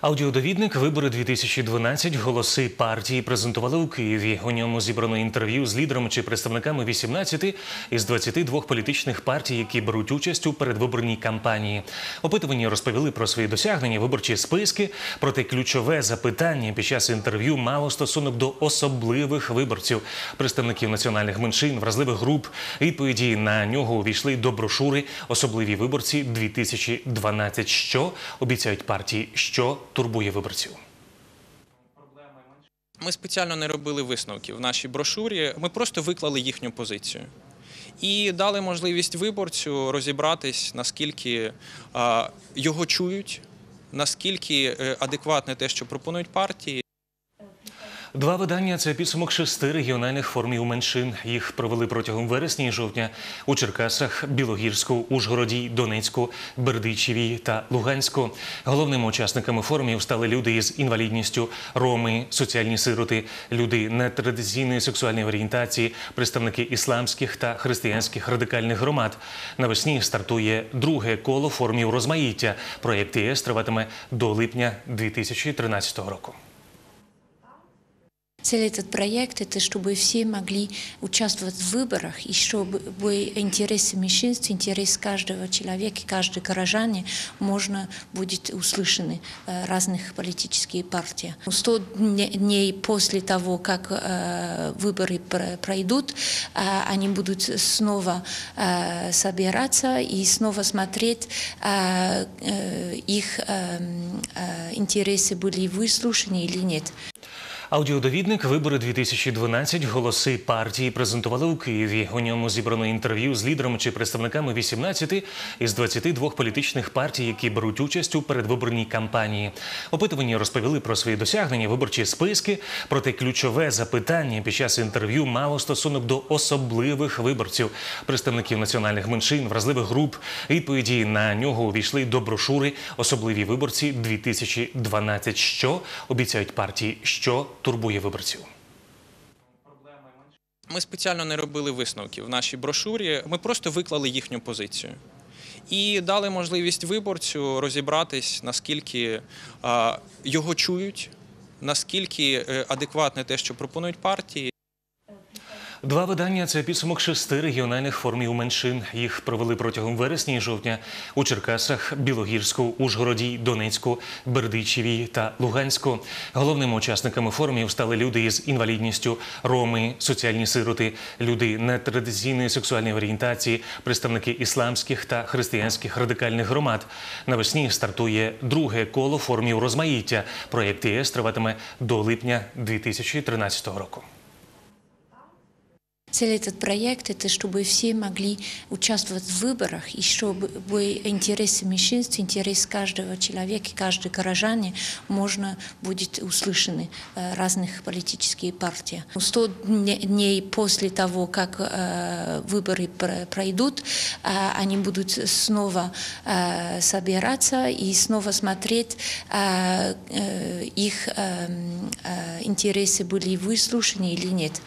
Аудіодовідник Вибори 2012 голоси партії презентували у Києві. У ньому зібрано інтерв'ю з лідерами чи представниками 18 із 22 політичних партій, які беруть участь у передвиборній кампанії. Опитувані розповіли про свої досягнення, виборчі списки. Проте ключове запитання під час інтерв'ю мало стосунок до особливих виборців, представників національних меншин, вразливих груп. Відповіді на нього увійшли до брошури Особливі виборці 2012 Що обіцяють партії, що турбує виборців. Ми спеціально не робили висновків в нашій брошурі. Ми просто виклали їхню позицію і дали можливість виборцю розібратись, наскільки його чують, наскільки е, адекватне те, що пропонують партії. Два видання це підсумок шести регіональних форумів меншин. Їх провели протягом вересня і жовтня у Черкасах, Білогірську, Ужгороді, Донецьку, Бердичеві та Луганську. Головними учасниками форумів стали люди із інвалідністю, роми, соціальні сироти, люди нетрадиційної сексуальної орієнтації, представники ісламських та християнських радикальних громад. Навесні стартує друге коло форумів розмаїття. Проєкт ЄС триватиме до липня 2013 року. Цель этот проект – это чтобы все могли участвовать в выборах, и чтобы интересы меньшинств, интерес каждого человека, каждой горожане можно будет услышаны э, разных политических партий. Сто дней после того, как э, выборы пр- пройдут, э, они будут снова собираться и снова смотреть, их э, э, интересы были выслушаны или нет. Аудіодовідник Вибори 2012 голоси партії презентували у Києві. У ньому зібрано інтерв'ю з лідерами чи представниками 18 із 22 політичних партій, які беруть участь у передвиборній кампанії. Опитувані розповіли про свої досягнення, виборчі списки. Проте ключове запитання під час інтерв'ю мало стосунок до особливих виборців, представників національних меншин, вразливих груп. Відповіді на нього увійшли до брошури Особливі виборці 2012 Що обіцяють партії, що турбує виборців. Ми спеціально не робили висновків в нашій брошурі. Ми просто виклали їхню позицію і дали можливість виборцю розібратись, наскільки його чують, наскільки е, адекватне те, що пропонують партії. Два видання це підсумок шести регіональних форумів меншин. Їх провели протягом вересня і жовтня у Черкасах, Білогірську, Ужгороді, Донецьку, Бердичеві та Луганську. Головними учасниками форумів стали люди із інвалідністю, роми, соціальні сироти, люди нетрадиційної сексуальної орієнтації, представники ісламських та християнських радикальних громад. Навесні стартує друге коло форумів розмаїття. Проєкт ЄС триватиме до липня 2013 року. Цель этот проект – это чтобы все могли участвовать в выборах, и чтобы интересы меньшинств, интерес каждого человека, каждой горожане можно будет услышаны э, разных политических партий. Сто дней после того, как э, выборы пр- пройдут, э, они будут снова собираться и снова смотреть, их э, э, интересы были выслушаны или нет.